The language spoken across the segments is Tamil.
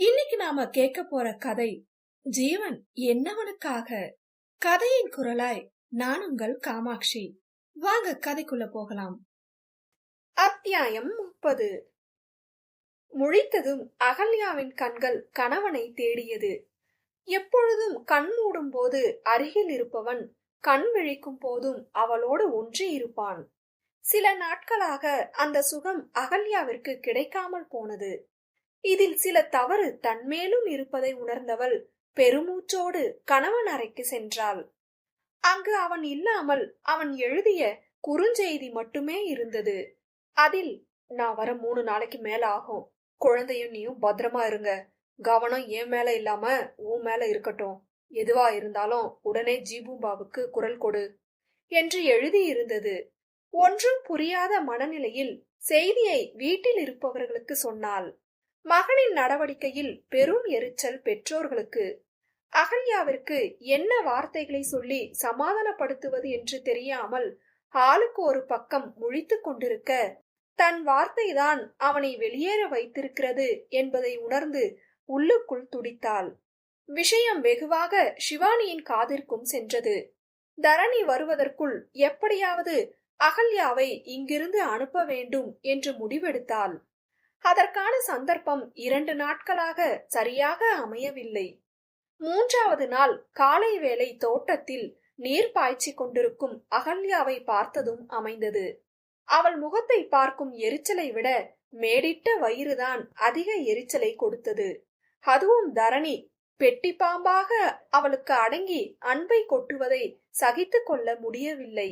இன்னைக்கு நாம கேட்க போற கதை ஜீவன் என்னவனுக்காக? கதையின் குரலாய் நான் உங்கள் காமாட்சி. வாங்க கதைக்குள்ள போகலாம். அத்தியாயம் முப்பது. முழித்ததும் அகல்யாவின் கண்கள் கணவனை தேடியது. எப்பொழுதும் கண் மூடும் போது அருகில் இருப்பவன் கண் விழிக்கும் போதும் அவளோடு ஒன்றி இருப்பான். சில நாட்களாக அந்த சுகம் அகல்யாவிற்கு கிடைக்காமல் போனது. இதில் சில தவறு தன்மேலும் இருப்பதை உணர்ந்தவள் பெருமூச்சோடு கணவன் அறைக்கு சென்றாள். அங்கு அவன் இல்லாமல் அவன் எழுதிய குறுஞ்செய்தி மட்டுமே இருந்தது. அதில் நான் வர மூணு நாளைக்கு மேல ஆகும். குழந்தையும் நீயும் பத்திரமா இருங்க. கவனம் என் மேல இல்லாம உன் மேல இருக்கட்டும். எதுவா இருந்தாலும் உடனே ஜீபூபாவுக்கு குரல் கொடு என்று எழுதியிருந்தது. ஒன்றும் புரியாத மனநிலையில் செய்தியை வீட்டில் இருப்பவர்களுக்கு சொன்னாள். மகளின் நடவடிக்கையில் பெரும் எரிச்சல் பெற்றோர்களுக்கு. அகல்யாவிற்கு என்ன வார்த்தைகளை சொல்லி சமாதானப்படுத்துவது என்று தெரியாமல் ஆளுக்கு ஒரு பக்கம் முழித்து கொண்டிருக்க தன் வார்த்தைதான் அவனை வெளியேற வைத்திருக்கிறது என்பதை உணர்ந்து உள்ளுக்குள் துடித்தாள். விஷயம் வெகுவாக சிவானியின் காதிற்கும் சென்றது. தரணி வருவதற்குள் எப்படியாவது அகல்யாவை இங்கிருந்து அனுப்ப வேண்டும் என்று முடிவெடுத்தாள். அதற்கான சந்தர்ப்பம் இரண்டு நாட்களாக சரியாக அமையவில்லை. மூன்றாவது நாள் காலை வேளை தோட்டத்தில் நீர் பாய்ச்சி கொண்டிருக்கும் அகல்யாவை பார்த்ததும் அமைந்தது. அவள் முகத்தை பார்க்கும் எரிச்சலை விட மேடிட்ட வயிறுதான் அதிக எரிச்சலை கொடுத்தது. அதுவும் தரணி பெட்டி பாம்பாக அவளுக்கு அடங்கி அன்பை கொட்டுவதை சகித்து கொள்ள முடியவில்லை.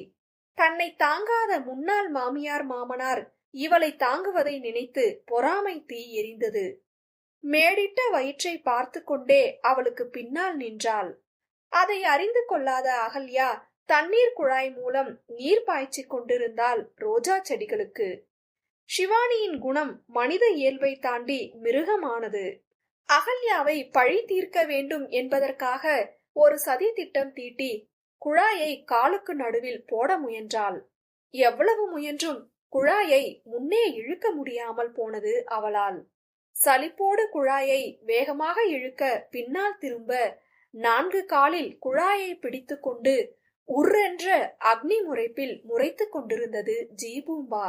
தன்னை தாங்காத முன்னாள் மாமியார் மாமனார் இவளை தாங்குவதை நினைத்து பொறாமை தீ எரிந்தது. மேடிட்ட வயிற்றை பார்த்து கொண்டே அவளுக்கு பின்னால் நின்றாள். அதை அறிந்து கொள்ளாத அகல்யா தண்ணீர் குழாய் மூலம் நீர் பாய்ச்சி கொண்டிருந்தால் ரோஜா செடிகளுக்கு. சிவானியின் குணம் மனித இயல்பை தாண்டி மிருகமானது. அகல்யாவை பழி தீர்க்க வேண்டும் என்பதற்காக ஒரு சதி திட்டம் தீட்டி குழாயை காலுக்கு நடுவில் போட முயன்றாள். எவ்வளவு முயன்றும் குழாயை முன்னே இழுக்க முடியாமல் போனது அவளால். சலிப்போடு குழாயை வேகமாக இழுக்க பின்னால் திரும்ப நான்கு காலில் குழாயை பிடித்துக்கொண்டு உர்ரென்ற அக்னி முறைப்பில் முறைத்து கொண்டிருந்தது ஜீபூம்பா.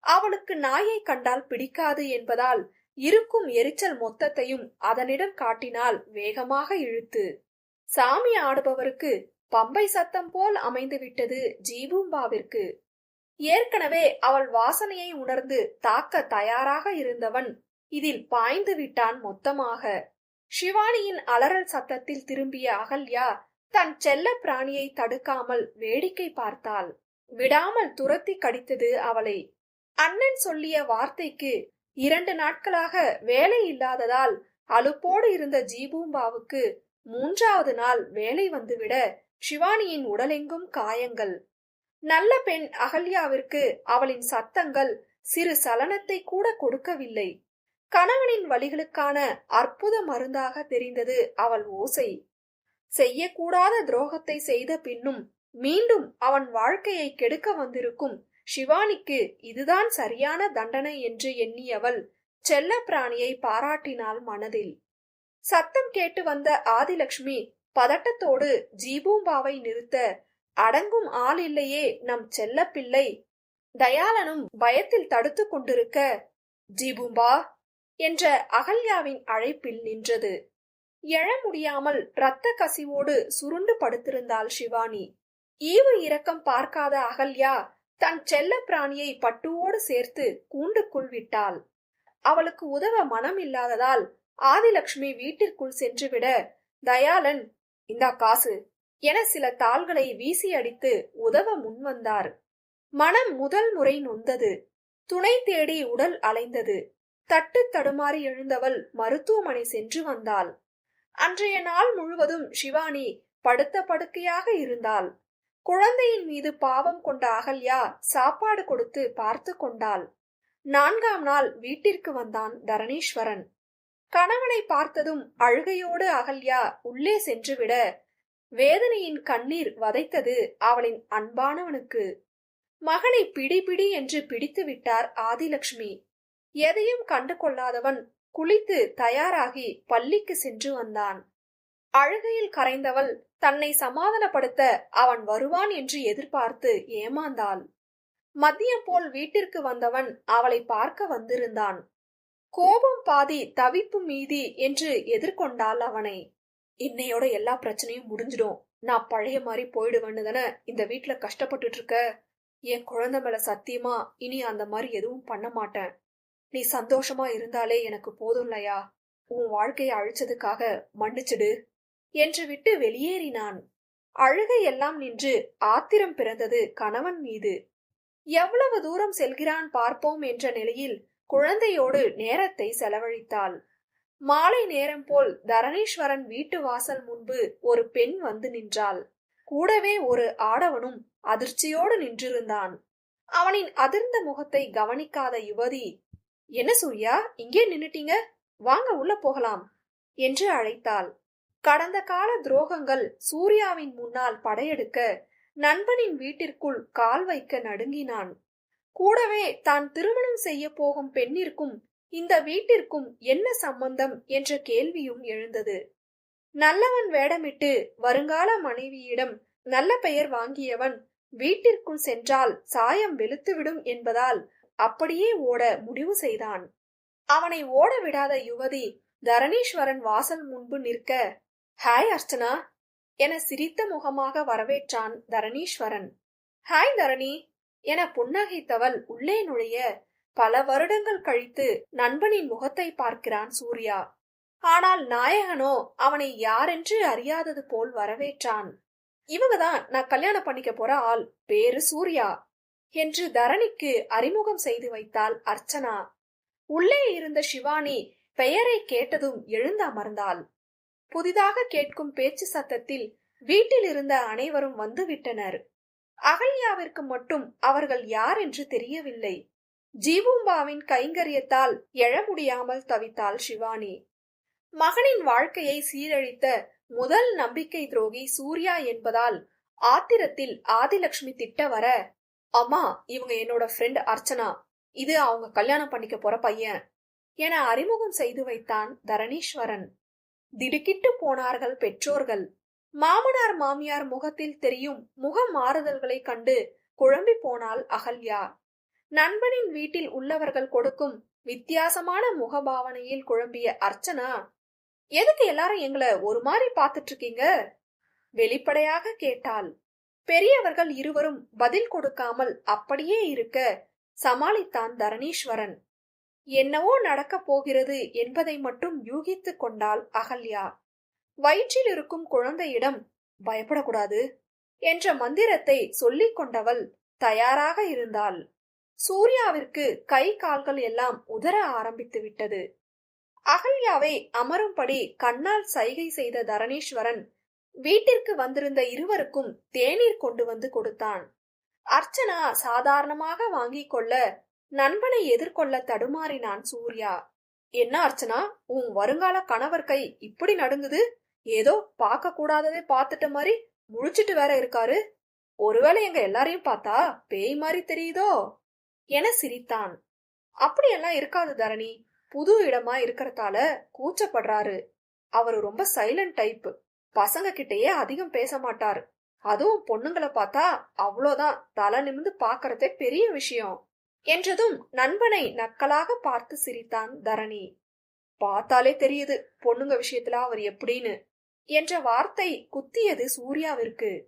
அவளுக்கு நாயை கண்டால் பிடிக்காது என்பதால் இருக்கும் எரிச்சல் மொத்தத்தையும் அதனிடம் காட்டினால் வேகமாக இழுத்து. சாமி ஆடுபவருக்கு பம்பை சத்தம் போல் அமைந்துவிட்டது ஜீபூம்பாவிற்கு. ஏற்கனவே அவள் வாசனையை உணர்ந்து தாக்க தயாராக இருந்தவன் இதில் பாய்ந்து விட்டான் மொத்தமாக. சிவானியின் அலறல் சத்தத்தில் திரும்பிய அகல்யா தன் செல்ல பிராணியை தடுக்காமல் வேடிக்கை பார்த்தாள். விடாமல் துரத்தி கடித்தது அவளை. அண்ணன் சொல்லிய வார்த்தைக்கு இரண்டு நாட்களாக வேலை இல்லாததால் அலுப்போடு இருந்த ஜீபூம்பாவுக்கு மூன்றாவது நாள் வேலை வந்துவிட சிவானியின் உடலெங்கும் காயங்கள். நல்ல பெண் அகல்யாவிற்கு அவளின் சத்தங்கள் சிறு சலனத்தை கூட கொடுக்கவில்லை. கணவனின் வழிகளுக்கான அற்புத மருந்தாக தெரிந்தது அவள் ஓசை. செய்யக்கூடாத துரோகத்தை செய்த பின்னும் மீண்டும் அவன் வாழ்க்கையை கெடுக்க வந்திருக்கும் சிவானிக்கு இதுதான் சரியான தண்டனை என்று எண்ணியவள் செல்ல பிராணியை பாராட்டினாள் மனதில். சத்தம் கேட்டு வந்த ஆதிலக்ஷ்மி பதட்டத்தோடு ஜீபூம்பாவை நிறுத்த அடங்கும் ஆள் இல்லையே நம் செல்ல பிள்ளை தயாளனும் பயத்தில் தடுத்து கொண்டிருக்க ஜிபும்பா என்ற அகல்யாவின் அழைப்பில் நின்றது. எழ முடியாமல் இரத்த கசிவோடு சுருண்டு படுத்திருந்தாள் சிவானி ஈவு இரக்கம் பார்க்காத அகல்யா தன் செல்ல பிராணியை பட்டுவோடு சேர்த்து கூண்டுக்குள் விட்டாள். அவளுக்கு உதவ மனம் இல்லாததால் ஆதிலட்சுமி வீட்டிற்குள் சென்றுவிட தயாளன் இந்தா காசு. என சில தாள்களை வீசி அடித்து உதவ முன்வந்தார் மனம் முதல் முறை நொந்தது. துணை தேடி உடல் அலைந்தது. தட்டு தடுமாறி எழுந்தவள் மருத்துவமனை சென்று வந்தாள். அன்றைய நாள் முழுவதும் சிவானி படுத்த படுக்கையாக இருந்தாள். குழந்தையின் மீது பாவம் கொண்ட அகல்யா சாப்பாடு கொடுத்து பார்த்து கொண்டாள். நான்காம் நாள் வீட்டிற்கு வந்தான் தரணீஸ்வரன். கணவனை பார்த்ததும் அழுகையோடு அகல்யா உள்ளே சென்றுவிட வேதனையின் கண்ணீர் வதைத்தது அவளின் அன்பானவனுக்கு. மகனை பிடி பிடி என்று பிடித்து விட்டார் ஆதிலட்சுமி எதையும் கண்டு கொள்ளாதவன் குளித்து தயாராகி பள்ளிக்கு சென்று வந்தான். அழுகையில் கரைந்தவள் தன்னை சமாதானப்படுத்த அவன் வருவான் என்று எதிர்பார்த்து ஏமாந்தாள். மதியம் போல் வீட்டிற்கு வந்தவன் அவளை பார்க்க வந்திருந்தான். கோபம் பாதி தவிப்பு மீதி என்று எதிர்கொண்டாள் அவனை. இன்னையோட எல்லா பிரச்சனையும் முடிஞ்சிடும். நான் பழைய மாதிரி போயிடுவேன்னு தானே இந்த வீட்டுல கஷ்டப்பட்டுட்டு இருக்க என் குழந்தை மேல சத்தியமா இனி அந்த மாதிரி எதுவும் பண்ண மாட்டேன். நீ சந்தோஷமா இருந்தாலே எனக்கு போதும் இல்லையா? உன் வாழ்க்கையை அழிச்சதுக்காக மன்னிச்சிடு. என்று விட்டு வெளியேறினான். அழுகை எல்லாம் நின்று ஆத்திரம் பிறந்தது கணவன் மீது. எவ்வளவு தூரம் செல்கிறான் பார்ப்போம் என்ற நிலையில் குழந்தையோடு நேரத்தை செலவழித்தாள். மாலை நேரம் போல் தரணீஸ்வரன் வீட்டு வாசல் முன்பு ஒரு பெண் வந்து நின்றாள். கூடவே ஒரு ஆடவனும் அதிர்ச்சியோடு நின்றிருந்தான். அவனின் அதிர்ந்த முகத்தை கவனிக்காத யுவதி என்ன சூர்யா இங்கே நின்னுட்டீங்க? வாங்க உள்ள போகலாம் என்று அழைத்தாள். கடந்த கால துரோகங்கள் சூர்யாவின் முன்னால் படையெடுக்க நண்பனின் வீட்டிற்குள் கால் வைக்க நடுங்கினான். கூடவே தான் திருமணம் செய்ய போகும் பெண்ணிற்கும் இந்த வீட்டிற்கும் என்ன சம்பந்தம் என்ற கேள்வியும் எழுந்தது. நல்லவன் வேடமிட்டு வருங்கால மனைவியிடம் நல்ல பெயர் வாங்கியவன் வீட்டிற்குள் சென்றால் சாயம் வெளுத்துவிடும் என்பதால் அப்படியே ஓட முடிவு செய்தான். அவனை ஓட விடாத யுவதி தரணீஸ்வரன் வாசல் முன்பு நிற்க ஹாய் அர்ச்சனா என சிரித்த முகமாக வரவேற்றான் தரணீஸ்வரன். ஹாய் தரணி என புன்னகைத்தவள் உள்ளே நுழைய பல வருடங்கள் கழித்து நண்பனின் முகத்தை பார்க்கிறான் சூர்யா. ஆனால் நாயகனோ அவனை யாரென்று அறியாதது போல் வரவேற்றான். இவங்கதான் நான் கல்யாணம் பண்ணிக்க போற ஆள் பேரு சூர்யா என்று தரணிக்கு அறிமுகம் செய்து வைத்தாள் அர்ச்சனா. உள்ளே இருந்த சிவானி பெயரை கேட்டதும் எழுந்து அமர்ந்தாள். புதிதாக கேட்கும் பேச்சு சத்தத்தில் வீட்டில் இருந்த அனைவரும் வந்துவிட்டனர் அகல்யாவிற்கு மட்டும் அவர்கள் யார் என்று தெரியவில்லை. ஜீவூம்பாவின் கைங்கரியத்தால் எழ முடியாமல் தவித்தாள் சிவானி. மகனின் வாழ்க்கையை சீரழித்த முதல் நம்பிக்கை துரோகி சூர்யா என்பதால் ஆத்திரத்தில் ஆதிலட்சுமி திட்ட வர அம்மா இவங்க என்னோட ஃப்ரெண்ட் அர்ச்சனா. இது அவங்க கல்யாணம் பண்ணிக்க போற பையன். என அறிமுகம் செய்து வைத்தான் தரணீஸ்வரன். திடுக்கிட்டு போனார்கள் பெற்றோர்கள். மாமனார் மாமியார் முகத்தில் தெரியும் முக மாறுதல்களை கண்டு குழம்பி போனாள் அகல்யா. நண்பனின் வீட்டில் உள்ளவர்கள் கொடுக்கும் வித்தியாசமான முகபாவனையில் குழம்பிய அர்ச்சனா எதுக்கு எல்லாரும் எங்களை ஒரு மாதிரி பார்த்துட்டு இருக்கீங்க வெளிப்படையாக கேட்டாள். பெரியவர்கள் இருவரும் பதில் கொடுக்காமல் அப்படியே இருக்க சமாளித்தான் தரணீஸ்வரன். என்னவோ நடக்கப் போகிறது என்பதை மட்டும் யூகித்துக் கொண்டாள் அகல்யா. வயிற்றில் இருக்கும் குழந்தையிடம் பயப்படக்கூடாது என்ற மந்திரத்தை சொல்லிக் கொண்டவள் தயாராக இருந்தாள். சூர்யாவிற்கு கை கால்கள் எல்லாம் உதற ஆரம்பித்து விட்டது. அகல்யாவை அமரும்படி கண்ணால் சைகை செய்த தரணீஸ்வரன் வீட்டிற்கு வந்திருந்த இருவருக்கும் தேநீர் கொண்டு வந்து கொடுத்தான். அர்ச்சனா சாதாரணமாக வாங்கிக் கொள்ள நண்பனை எதிர்கொள்ள தடுமாறினான் சூர்யா. என்ன அர்ச்சனா உன் வருங்கால கணவர் கை இப்படி நடுங்குது? ஏதோ பார்க்க கூடாததே பார்த்துட்ட மாதிரி முழிச்சிட்டு வேற இருக்காரு. ஒருவேளை எங்க எல்லாரையும் பார்த்தா பேய் மாதிரி தெரியுதோ? என சிரித்தான். அப்படியெல்லாம் இருக்காது தரணி. புது இடமா இருக்கிறதால கூச்சப்படுறாரு. அவரு ரொம்ப சைலண்ட் டைப் பசங்க கிட்டயே அதிகம் பேச மாட்டாரு. அதுவும் பொண்ணுங்களை பார்த்தா அவ்வளோதான். தலை நிமிந்து பாக்குறதே பெரிய விஷயம். என்றதும் நண்பனை நக்கலாக பார்த்து சிரித்தான் தரணி. பார்த்தாலே தெரியுது பொண்ணுங்க விஷயத்துல அவர் எப்படின்னு. என்ற வார்த்தை குத்தியது சூர்யாவிற்கு.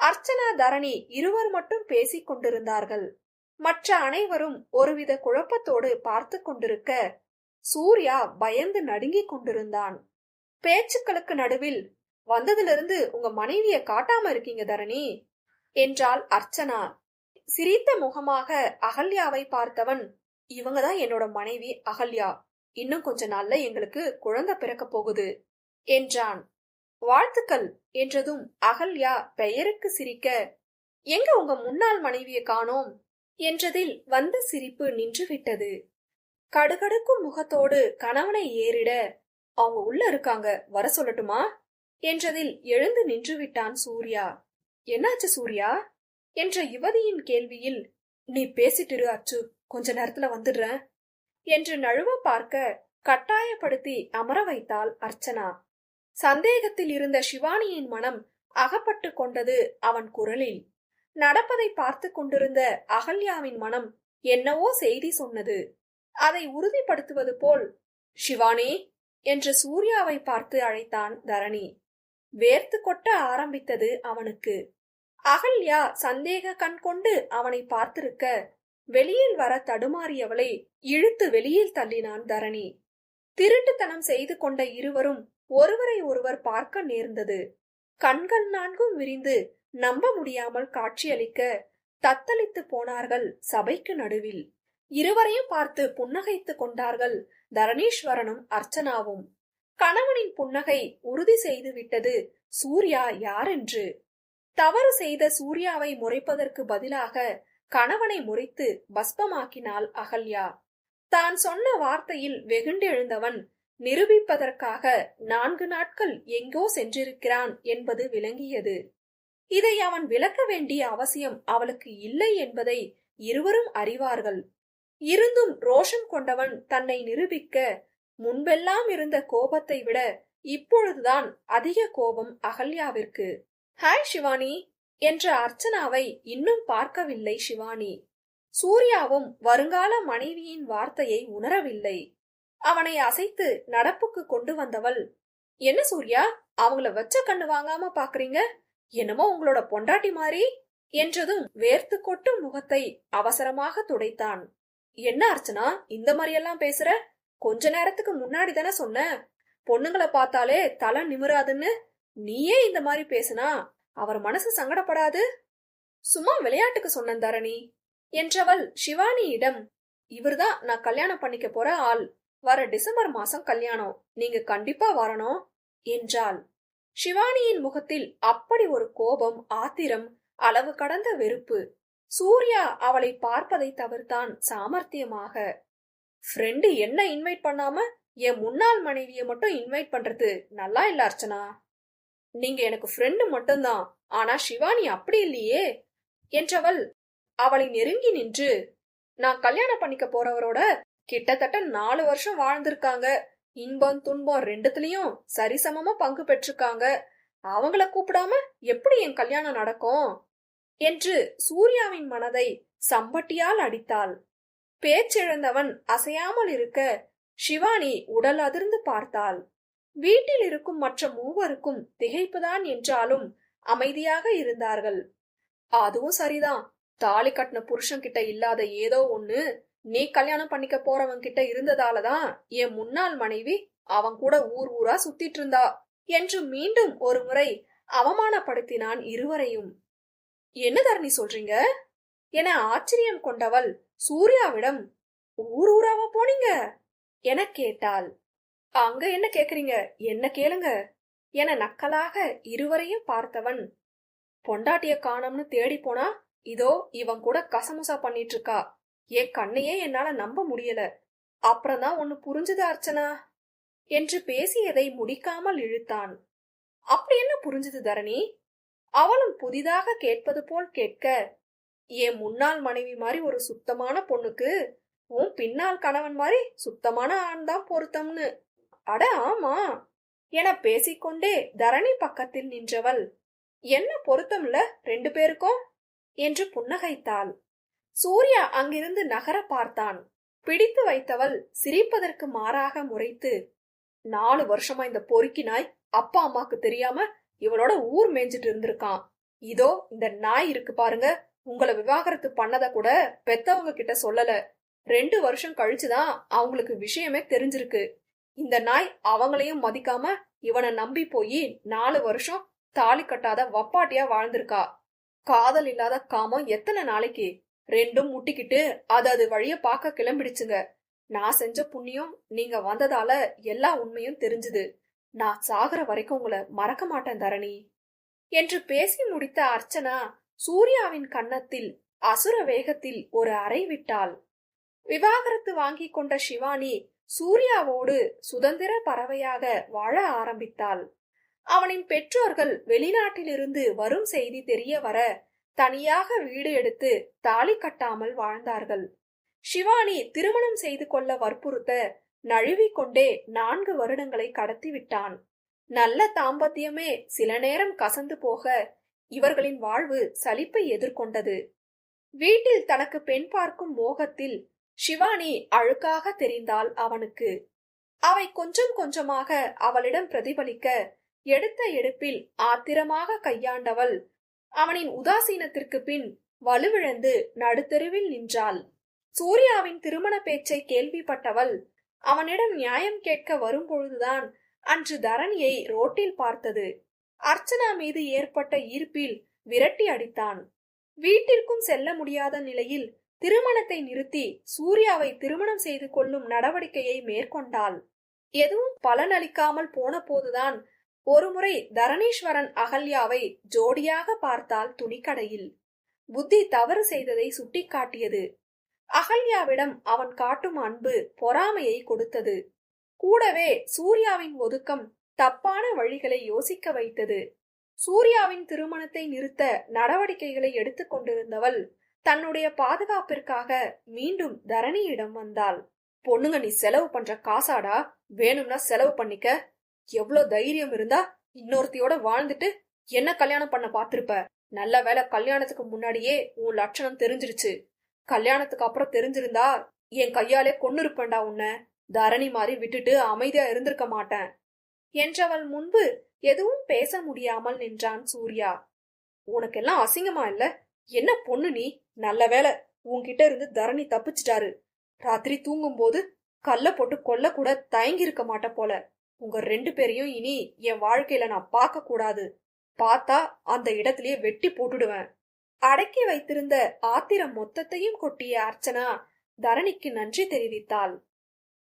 அர்ச்சனா தரணி இருவர் மட்டும் பேசிக் கொண்டிருந்தார்கள். மற்ற அனைவரும் ஒருவித குழப்பத்தோடு பார்த்து கொண்டிருக்க சூர்யா பயந்து நடுங்கிக் கொண்டிருந்தான். பேச்சுக்களுக்கு நடுவில் வந்ததிலிருந்து உங்க மனைவிய காட்டாம இருக்கீங்க தரணி என்றாள் அர்ச்சனா. சிரித்த முகமாக அகல்யாவை பார்த்தவன் இவங்க தான் என்னோட மனைவி அகல்யா. இன்னும் கொஞ்ச நாள்ல எங்களுக்கு குழந்தை பிறக்க போகுது என்றான். வாழ்த்துக்கள் என்றதும் அகல்யா பெயருக்கு சிரிக்க எங்க உங்க முன்னாள் மனைவியை காணோம்? என்றதில் வந்த சிரிப்பு நின்றுவிட்டது. கடுகடுக்கும் முகத்தோடு கணவனை ஏறிட அவங்க உள்ள இருக்காங்க வர சொல்லட்டுமா? என்றதில் எழுந்து நின்று விட்டான் சூர்யா. என்னாச்சு சூர்யா? என்ற யுவதியின் கேள்வியில் நீ பேசிட்டிரு அச்சு கொஞ்ச நேரத்துல வந்துடுறேன். என்று நழுவ பார்க்க கட்டாயப்படுத்தி அமர வைத்தாள் அர்ச்சனா. சந்தேகத்தில் இருந்த சிவானியின் மனம் அகப்பட்டு கொண்டது அவன் குரலில். நடப்பதை பார்த்து கொண்டிருந்த அகல்யாவின் மனம் என்னவோ செய்தி சொன்னது. அதை உறுதிப்படுத்துவது போல் சிவானி என்று சூர்யாவை பார்த்து அழைத்தான் தரணி. வேர்த்து கொட்ட ஆரம்பித்தது அவனுக்கு. அகல்யா சந்தேக கண் கொண்டு அவனை பார்த்திருக்க வெளியில் வர தடுமாறியவளை இழுத்து வெளியில் தள்ளினான் தரணி. திருட்டுத்தனம் செய்து கொண்ட இருவரும் ஒருவரை ஒருவர் பார்க்க நேர்ந்தது. கண்கள் நான்கும் விரிந்து நம்ப முடியாமல் காட்சியளிக்க தத்தளித்து போனார்கள் சபைக்கு நடுவில். இருவரையும் பார்த்து புன்னகைத்துக் கொண்டார்கள் தரணீஸ்வரனும் அர்ச்சனாவும். கணவனின் புன்னகை உறுதி செய்து விட்டது சூர்யா யாரென்று? தவறு செய்த சூர்யாவை முறைப்பதற்கு பதிலாக கணவனை முறைத்து பஸ்பமாக்கினாள் அகல்யா. தான் சொன்ன வார்த்தையில் வெகுண்டெழுந்தவன் நிரூபிப்பதற்காக நான்கு நாட்கள் எங்கோ சென்றிருக்கிறான் என்பது விளங்கியது. இதை அவன் விளக்க வேண்டிய அவசியம் அவளுக்கு இல்லை என்பதை இருவரும் அறிவார்கள். இருந்தும் ரோஷன் கொண்டவன் தன்னை நிரூபிக்க முன்பெல்லாம் இருந்த கோபத்தை விட இப்பொழுதுதான் அதிக கோபம் அகல்யாவிற்கு. ஹாய் சிவானி என்ற அர்ச்சனாவை இன்னும் பார்க்கவில்லை சிவானி சூர்யாவும் வருங்கால மனைவியின் வார்த்தையை உணரவில்லை. அவனை அசைத்து நடப்புக்கு கொண்டு வந்தவள் என்ன சூர்யா அவங்கள வச்ச கண்ணு வாங்காம பாக்குறீங்க? என்னமோ உங்களோட பொண்டாட்டி மாதிரி என்றதும் வேர்த்து கொட்டும் முகத்தை அவசரமாக துடைத்தான். என்ன அர்ச்சனா இந்த மாதிரியெல்லாம் பேசுற? கொஞ்ச நேரத்துக்கு முன்னாடி தானே சொன்ன? பொண்ணுங்களை பார்த்தாலே தலை நிமிராதுன்னு நீயே இந்த மாதிரி பேசுனா? அவர் மனசு சங்கடப்படாது? சும்மா விளையாட்டுக்கு சொன்னேன் தரணி என்றவள் சிவானியிடம் இவர்தான் நான் கல்யாணம் பண்ணிக்க போற ஆள். வர டிசம்பர் மாசம் கல்யாணம். நீங்க கண்டிப்பா வரணும் என்றாள். சிவானியின் முகத்தில் அப்படி ஒரு கோபம் ஆத்திரம் அளவு கடந்த வெறுப்பு. சூர்யா அவளை பார்ப்பதை தவிர்த்தான் சாமர்த்தியமாக. ஃப்ரெண்டு என்ன இன்வைட் பண்ணாம என் முன்னாள் மனைவிய மட்டும் இன்வைட் பண்றது? நல்லா இல்ல அர்ச்சனா. நீங்க எனக்கு ஃப்ரெண்டு மட்டும்தான். ஆனா சிவானி அப்படி இல்லையே. என்றவள் அவளை நெருங்கி நின்று நான் கல்யாணம் பண்ணிக்க போறவரோட கிட்டத்தட்ட நாலு வருஷம் வாழ்ந்திருக்காங்க. இன்பம் துன்பம் ரெண்டுத்துலயும் சரிசமமா பங்கு பெற்றிருக்காங்க. அவங்கள கூப்பிடாம எப்படி என் கல்யாணம் நடக்கும்? என்று சூர்யாவின் மனதை சம்பட்டியால் அடித்தாள். பேச்செழுந்தவன் அசையாமல் இருக்க சிவானி உடல் அதிர்ந்து பார்த்தாள். வீட்டில் இருக்கும் மற்ற மூவருக்கும் திகைப்புதான் என்றாலும் அமைதியாக இருந்தார்கள். அதுவும் சரிதான். தாலி கட்டின புருஷன் கிட்ட இல்லாத ஏதோ ஒண்ணு நீ கல்யாணம் பண்ணிக்க போறவன் கிட்ட இருந்ததால தான் என் முன்னாள் மனைவி அவன் கூட ஊர் ஊரா சுத்திட்டு இருந்தா என்று மீண்டும் ஒரு முறை அவமானப்படுத்தினான் இருவரையும். என்ன தரணி சொல்றீங்க? என ஆச்சரியம் கொண்டவள் சூர்யாவிடம் ஊர் ஊராவா போனீங்க? என கேட்டாள். அங்க என்ன கேக்குறீங்க? என்ன கேளுங்க என நக்கலாக இருவரையும் பார்த்தவன் பொண்டாட்டிய காணோம்னு தேடி போனா இதோ இவன் கூட கசமுசா பண்ணிட்டு இருக்கா. என் கண்ணையே என்னால நம்ப முடியல. அப்புறம்தான் ஒன்னு புரிஞ்சுது அர்ச்சனா? என்று பேசியதை முடிக்காமல் இழுத்தான். அப்படி என்ன புரிஞ்சுது தரணி? அவளும் புதிதாக கேட்பது போல் கேட்க என் முன்னாள் மனைவி மாதிரி ஒரு சுத்தமான பொண்ணுக்கு உன் பின்னால் கணவன் மாதிரி சுத்தமான ஆண் தான் பொருத்தம்னு. அட ஆமா. என பேசிக்கொண்டே தரணி பக்கத்தில் நின்றவள் என்ன பொருத்தம்ல? ரெண்டு பேருக்கும்? என்று புன்னகைத்தாள். சூர்யா அங்கிருந்து நகர பார்த்தான். பிடித்து வைத்தவள் சிரிப்பதற்கு மாறாக முறைத்து நாலு வருஷமா இந்த பொறுக்கி நாய் அப்பா அம்மாக்கு தெரியாம இவளோட ஊர் மேய்ஞ்சிட்டு இருந்திருக்கான். இதோ இந்த நாய் இருக்கு பாருங்க. உங்களை விவாகரத்து பண்ணத கூட பெத்தவங்க கிட்ட சொல்லல. ரெண்டு வருஷம் கழிச்சுதான் அவங்களுக்கு விஷயமே தெரிஞ்சிருக்கு. இந்த நாய் அவங்களையும் மதிக்காம இவனை நம்பி போய் நாலு வருஷம் தாலி கட்டாத வப்பாட்டியா வாழ்ந்திருக்கா. காதல் இல்லாத காமம் எத்தனை நாளைக்கு? ரெண்டும் முட்டிக்கிட்டு அது அது வழிய பார்க்க கிளம்பிடுச்சுங்க. நான் செஞ்ச புண்ணியம் நீங்க வந்ததால எல்லா உண்மையும் தெரிஞ்சுது. நான் சாகுற வரைக்கும் உங்களை மறக்க மாட்டேன் தரணி. என்று பேசி முடித்த அர்ச்சனா சூர்யாவின் கன்னத்தில் அசுர வேகத்தில் ஒரு அறை விட்டாள். விவாகரத்து வாங்கி கொண்ட சிவானி சூர்யாவோடு சுதந்திர பறவையாக வாழ ஆரம்பித்தாள். அவனின் பெற்றோர்கள் வெளிநாட்டிலிருந்து வரும் செய்தி தெரிய வர தனியாக வீடு எடுத்து தாலி கட்டாமல் வாழ்ந்தார்கள். சிவானி திருமணம் செய்து கொள்ள வற்புறுத்த நழுவிக் கொண்டே நான்கு வருடங்களை கடத்தி விட்டான் நல்ல தாம்பத்தியமே சில நேரம் கசந்து போக இவர்களின் வாழ்வு சலிப்பை எதிர்கொண்டது. வீட்டில் தனக்கு பெண் பார்க்கும் மோகத்தில் சிவானி அழுக்காக தெரிந்தாள் அவனுக்கு. அவை கொஞ்சம் கொஞ்சமாக அவளிடம் பிரதிபலிக்க எடுத்த எடுப்பில் ஆத்திரமாக கையாண்டவள் அவனின் உதாசீனத்திற்கு பின் வலுவிழந்து நடுத்தெருவில் நின்றாள். சூர்யாவின் திருமண பேச்சை கேள்விப்பட்டவள் அவனிடம் நியாயம் கேட்க வரும்பொழுதுதான் அன்று தரணியை ரோட்டில் பார்த்தது. அர்ச்சனா மீது ஏற்பட்ட ஈர்ப்பில் விரட்டி அடித்தான். வீட்டிற்கும் செல்ல முடியாத நிலையில் திருமணத்தை நிறுத்தி சூர்யாவை திருமணம் செய்து கொள்ளும் நடவடிக்கையை மேற்கொண்டாள். எதுவும் பலனளிக்காமல் போன போதுதான் ஒருமுறை தரணீஸ்வரன் அகல்யாவை ஜோடியாக பார்த்தால் துணிக்கடையில். புத்தி தவறு செய்ததை சுட்டிக்காட்டியது. அகல்யாவிடம் அவன் காட்டும் அன்பு பொறாமையை கொடுத்தது. கூடவே சூர்யாவின் ஒதுக்கம் தப்பான வழிகளை யோசிக்க வைத்தது. சூர்யாவின் திருமணத்தை நிறுத்த நடவடிக்கைகளை எடுத்துக் கொண்டிருந்தவள் தன்னுடைய பாதுகாப்பிற்காக மீண்டும் தரணியிடம் வந்தாள். பொண்ணுங்க நீ செலவு பண்ற காசாடா? வேணும்னா செலவு பண்ணிக்க. எவ்வளவு தைரியம் இருந்தா இன்னொருத்தியோட வாழ்ந்துட்டு என்ன கல்யாணம் பண்ண பாத்திருப்ப? நல்ல வேலை கல்யாணத்துக்கு முன்னாடியே உன் லட்சணம் தெரிஞ்சிருச்சு. கல்யாணத்துக்கு அப்புறம் தெரிஞ்சிருந்தா என் கையாலே கொன்னு இருப்பேன்டா உன்னை. தரணி மாதிரி விட்டுட்டு அமைதியா இருந்திருக்க மாட்டேன். என்றவள் முன்பு எதுவும் பேச முடியாமல் நின்றான் சூர்யா. உனக்கெல்லாம் அசிங்கமா இல்ல? என்ன பொண்ணு நீ? நல்ல வேலை உன்கிட்ட இருந்து தரணி தப்பிச்சிட்டாரு. ராத்திரி தூங்கும் போது கல்ல போட்டு கொல்ல கூட தயங்கி இருக்க மாட்ட போல. உங்க ரெண்டு பேரையும் இனி என் வாழ்க்கையில நான் பார்க்க கூடாது பார்த்தா அந்த இடத்திலேயே வெட்டி போட்டுடுவேன். அடக்கி வைத்திருந்த ஆத்திரம் மொத்தத்தையும் கொட்டிய அர்ச்சனா தரணிக்கு நன்றி தெரிவித்தாள்.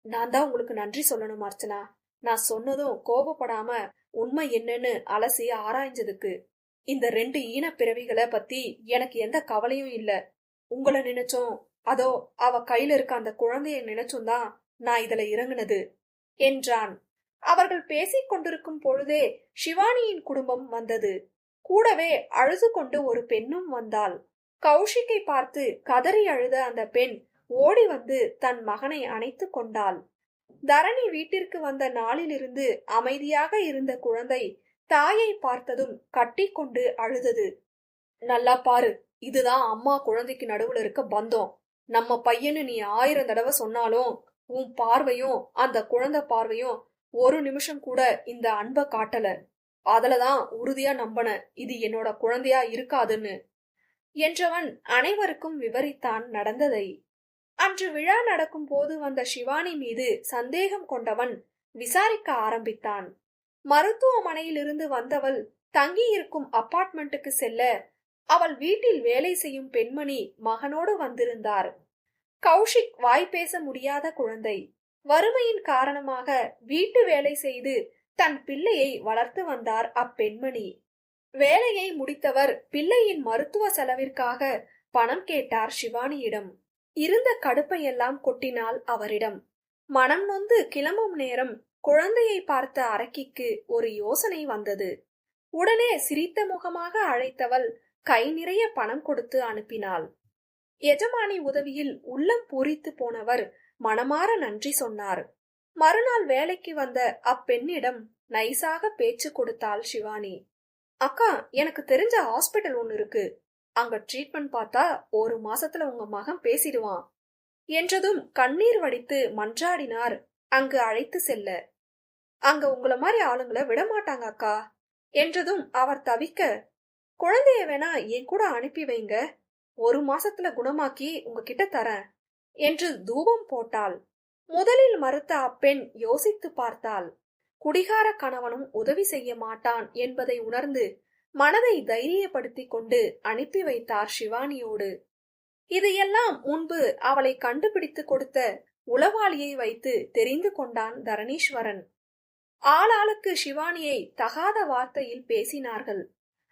நான் தான் உங்களுக்கு நன்றி சொல்லணும் அர்ச்சனா. நான் சொன்னதும் கோபப்படாம உண்மை என்னன்னு அலசி ஆராய்ஞ்சதுக்கு. இந்த ரெண்டு ஈன பிறவிகளை பத்தி எனக்கு எந்த கவலையும் இல்ல. உங்களை நினைச்சோம் அதோ அவ கையில இருக்க அந்த குழந்தைய நினைச்சும் தான் நான் இதுல இறங்குனது என்றான். அவர்கள் பேசிக் கொண்டிருக்கும் பொழுதே சிவானியின் குடும்பம் வந்தது. கூடவே அழுது கொண்டு ஒரு பெண்ணும் வந்தாள். கௌஷிக்கை பார்த்து கதறி அழுத அந்த பெண் ஓடி வந்து தன் மகனை அணைத்து கொண்டாள். தரணி வீட்டிற்கு வந்த நாளிலிருந்து அமைதியாக இருந்த குழந்தை தாயை பார்த்ததும் கட்டி கொண்டு அழுதது. நல்லா பாரு இதுதான் அம்மா குழந்தைக்கு நடுவுல இருக்க பந்தம். நம்ம பையனு நீ ஆயிரம் தடவை சொன்னாலும் உன் பார்வையும் அந்த குழந்தை பார்வையும் ஒரு நிமிஷம் கூட இந்த அன்பை காட்டல. அதுலதான் உறுதியா நம்பன இது என்னோட குழந்தையா இருக்காதுன்னு. என்றவன் அனைவருக்கும் விவரித்தான் நடந்ததை. அன்று விழா நடக்கும் போது வந்த சிவானி மீது சந்தேகம் கொண்டவன் விசாரிக்க ஆரம்பித்தான். மருத்துவமனையிலிருந்து வந்தவள் தங்கியிருக்கும் அப்பார்ட்மெண்ட்டுக்கு செல்ல அவள் வீட்டில் வேலை செய்யும் பெண்மணி மகனோடு வந்திருந்தார். கௌஷிக் வாய் பேச முடியாத குழந்தை. வறுமையின் காரணமாக வீட்டு வேலை செய்து தன் பிள்ளையை வளர்த்து வந்தார் அப்பெண்மணி. வேலையை முடித்தவர் பிள்ளையின் மருத்துவ செலவிற்காக பணம் கேட்டார் சிவானியிடம். இருந்த கடுப்பையெல்லாம் கொட்டினாள் அவரிடம். மனம் நொந்து கிளம்பும் நேரம் குழந்தையை பார்த்த அரக்கிக்கு ஒரு யோசனை வந்தது. உடனே சிரித்த முகமாக அழைத்தவள் கை நிறைய பணம் கொடுத்து அனுப்பினாள். எஜமானி உதவியில் உள்ளம் பூரித்து போனவர் மனமாற நன்றி சொன்னார். மறுநாள் வேலைக்கு வந்த அப்பெண்ணிடம் நைஸாக பேச்சு கொடுத்தாள் சிவானி அக்கா எனக்கு தெரிஞ்ச ஹாஸ்பிட்டல் ஒன்னு இருக்கு. அங்க ட்ரீட்மெண்ட் பார்த்தா ஒரு மாசத்துல உங்க மகன் பேசிடுவான். என்றதும் கண்ணீர் வடித்து மன்றாடினார். அங்கு அழைத்து செல்ல. அங்க உங்கள மாதிரி ஆளுங்களை விடமாட்டாங்க அக்கா. என்றதும் அவர் தவிக்க. குழந்தைய வேணா என் கூட அனுப்பி வைங்க. ஒரு மாசத்துல குணமாக்கி உங்ககிட்ட தரேன். என்று தூபம் போட்டாள். முதலில் மறுத்த அப்பெண் யோசித்து பார்த்தாள். குடிகார கணவனும் உதவி செய்ய மாட்டான் என்பதை உணர்ந்து மனதை தைரியப்படுத்திக் கொண்டு அனுப்பி வைத்தார் சிவானியோடு. இதையெல்லாம் முன்பு அவளை கண்டுபிடித்து கொடுத்த உளவாளியை வைத்து தெரிந்து கொண்டான் தரணீஸ்வரன். ஆளாளுக்கு சிவானியை தகாத வார்த்தையில் பேசினார்கள்.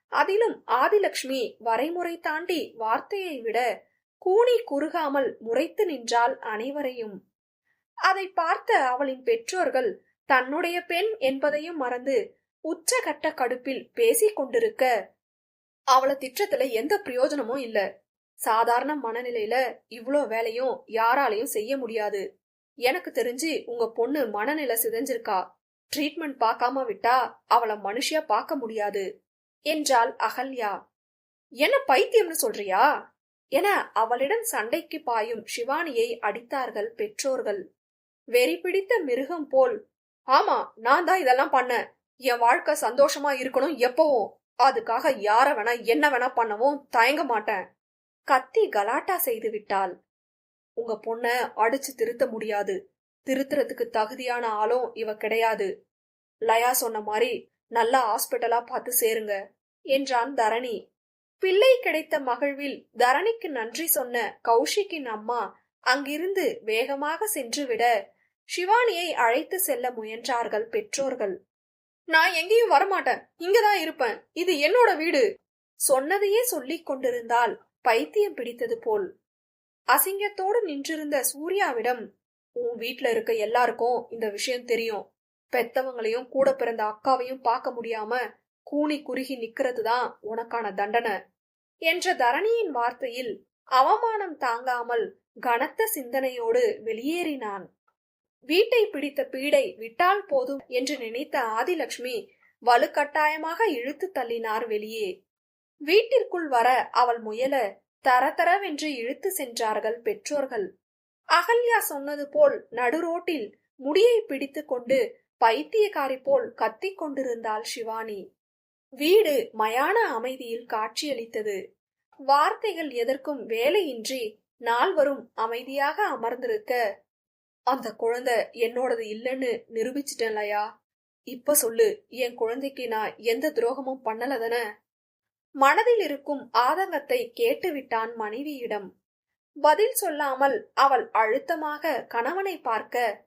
அதிலும் ஆதிலக்ஷ்மி வரைமுறை தாண்டி வார்த்தையை விட கூனி குறுகாமல் முறைத்து நின்றாள் அனைவரையும். அதை பார்த்த அவளின் பெற்றோர்கள் தன்னுடைய பெண் என்பதையும் மறந்து உச்சகட்ட கடுப்பில் பேசிக் கொண்டிருக்க அவள திட்டத்துல எந்த பிரயோஜனமும் இல்ல. சாதாரண மனநிலையில இவ்வளோ வேலையும் யாராலையும் செய்ய முடியாது. எனக்கு தெரிஞ்சு உங்க பொண்ணு மனநிலை சிதைஞ்சிருக்கா. ட்ரீட்மெண்ட் பார்க்காம விட்டா அவளை மனுஷியா பார்க்க முடியாது என்றாள் அகல்யா. என்ன பைத்தியம்னு சொல்றியா? என அவளிடம் சண்டைக்கு பாயும் சிவானியை அடித்தார்கள் பெற்றோர்கள். வெறி பிடித்த மிருகம் போல் ஆமா நான் தான் இதெல்லாம் பண்ணேன் என் வாழ்க்கை சந்தோஷமா இருக்கணும் எப்பவும். அதுக்காக யார வேணா என்ன வேணா பண்ணவும் தயங்க மாட்டேன். கத்தி கலாட்டா செய்து விட்டாள். உங்க பொண்ண அடிச்சு திருத்த முடியாது. திருத்துறதுக்கு தகுதியான ஆளும் இவ கிடையாது. லயா சொன்ன மாதிரி நல்ல ஹாஸ்பிட்டலா பார்த்து சேருங்க என்றான் தரணி. பிள்ளை கிடைத்த மகிழ்வில் தரணிக்கு நன்றி சொன்ன கௌஷிக்கின் அம்மா அங்கிருந்து வேகமாக சென்றுவிட சிவானியை அழைத்து செல்ல முயன்றார்கள் பெற்றோர்கள். நான் எங்கேயும் வரமாட்டேன். இங்கதான் இருப்பேன். இது என்னோட வீடு. சொன்னதையே சொல்லிக் கொண்டிருந்தால் பைத்தியம் பிடித்தது போல். அசிங்கத்தோடு நின்றிருந்த சூர்யாவிடம் உன் வீட்ல இருக்க எல்லாருக்கும் இந்த விஷயம் தெரியும். பெத்தவங்களையும் கூட பிறந்த அக்காவையும் பார்க்க முடியாம கூனி குறுகி நிக்கிறது தான் உனக்கான தண்டனை என்ற தரணியின் வார்த்தையில் அவமானம் தாங்காமல் கனத்த சிந்தனையோடு வெளியேறினான். வீட்டை பிடித்த பீடை விட்டால் போதும் என்று நினைத்த ஆதிலட்சுமி வலுக்கட்டாயமாக இழுத்து தள்ளினார் வெளியே. வீட்டிற்குள் வர அவள் முயல தரதரவென்று இழுத்து சென்றார்கள் பெற்றோர்கள். அகல்யா சொன்னது போல் நடுரோட்டில் முடியை பிடித்து கொண்டு பைத்தியக்காரி போல் கத்திக் கொண்டிருந்தாள் சிவானி வீடு மயான அமைதியில் காட்சியளித்தது. வார்த்தைகள் எதற்கும் வேலையின்றி நால்வரும் அமைதியாக அமர்ந்திருக்க அந்த குழந்தை என்னோடது இல்லைன்னு நிரூபிச்சிட்டேன்லையா? இப்ப சொல்லு என் குழந்தைக்கு நான் எந்த துரோகமும் பண்ணலதன? மனதில் இருக்கும் ஆதங்கத்தை கேட்டுவிட்டான் மனைவியிடம். பதில் சொல்லாமல் அவள் அழுத்தமாக கணவனை பார்க்க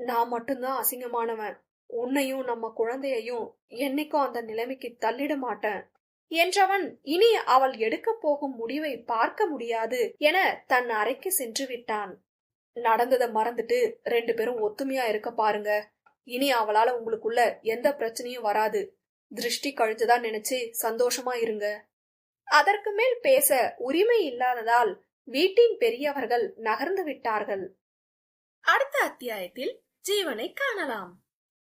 நான் மட்டும்தான் அசிங்கமானவன். உன்னையும் நம்ம குழந்தையையும் என்னைக்கும் அந்த நிலைமைக்கு தள்ளிட மாட்டேன். என்றவன் இனி அவள் எடுக்கப் போகும் முடிவை பார்க்க முடியாது என தன் அறைக்கு சென்று விட்டான். நடந்ததை மறந்துட்டு ரெண்டு பேரும் ஒத்துமையா இருக்க பாருங்க. இனி அவளால உங்களுக்குள்ள எந்த பிரச்சனையும் வராது. திருஷ்டி கழிஞ்சதா நினைச்சு சந்தோஷமா இருங்க. அதற்கு மேல் பேச உரிமை இல்லாததால் வீட்டின் பெரியவர்கள் நகர்ந்து விட்டார்கள். அடுத்த அத்தியாயத்தில் ஜீவனை காணலாம்.